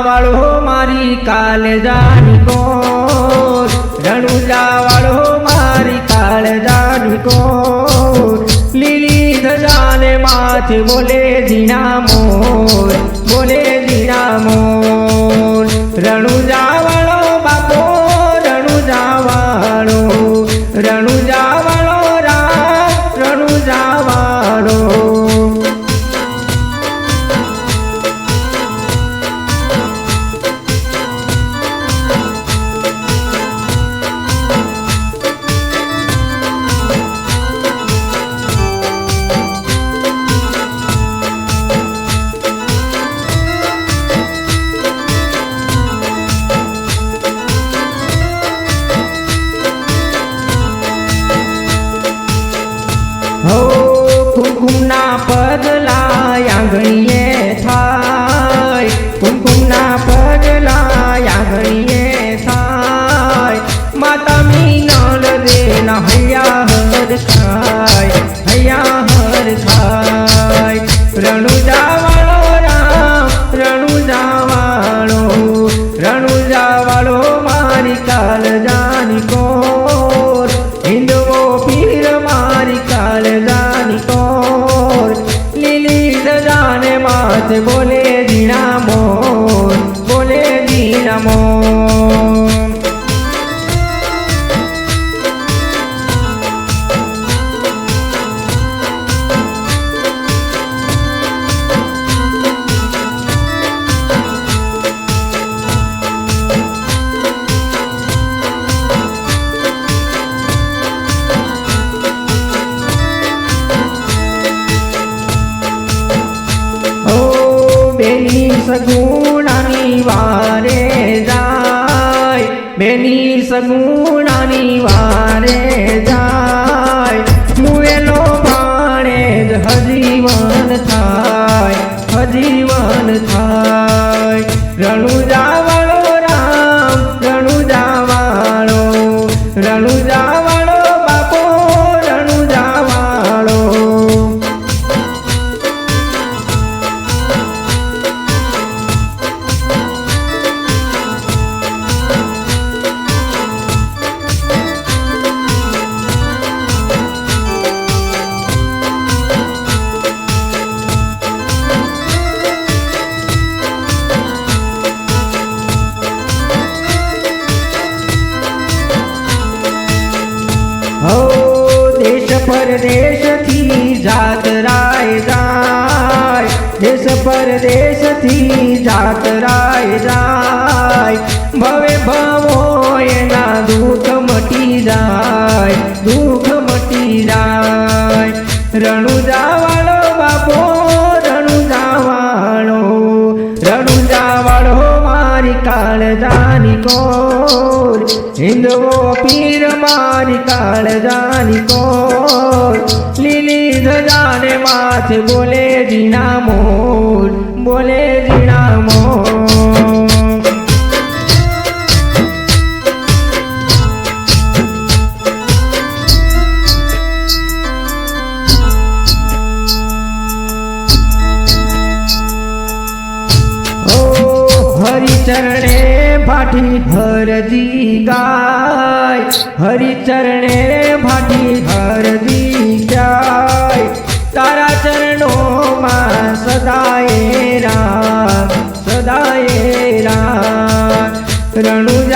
વાળો મારી કાલે જાની કોર. રણુજા વાળો મારી કાલે જાની કોર. લીલી ધજાને માથે બોલે બેની સગુણાની વારે જાય. બેની સગુણાની વારે જાય. પરદેશથી જાતરાય જાય. ભવે ભાવો એના દુઃખ મટી જાય, દુઃખ મટી જાય. રણુ જાવાળો બાપો રણુ જાવાળો રણુ જાવાળો મારી કાળ જાની કોર. હિન્દવો પીર મારી કાળ જાની કોર. લીલી ધજાને માથે બોલે જીણા મોર બોલે રીણામો. હરિચરણે ભાટી ભરજી ગાય. હરિચરણે ભાટી હરજી રામ રણુજા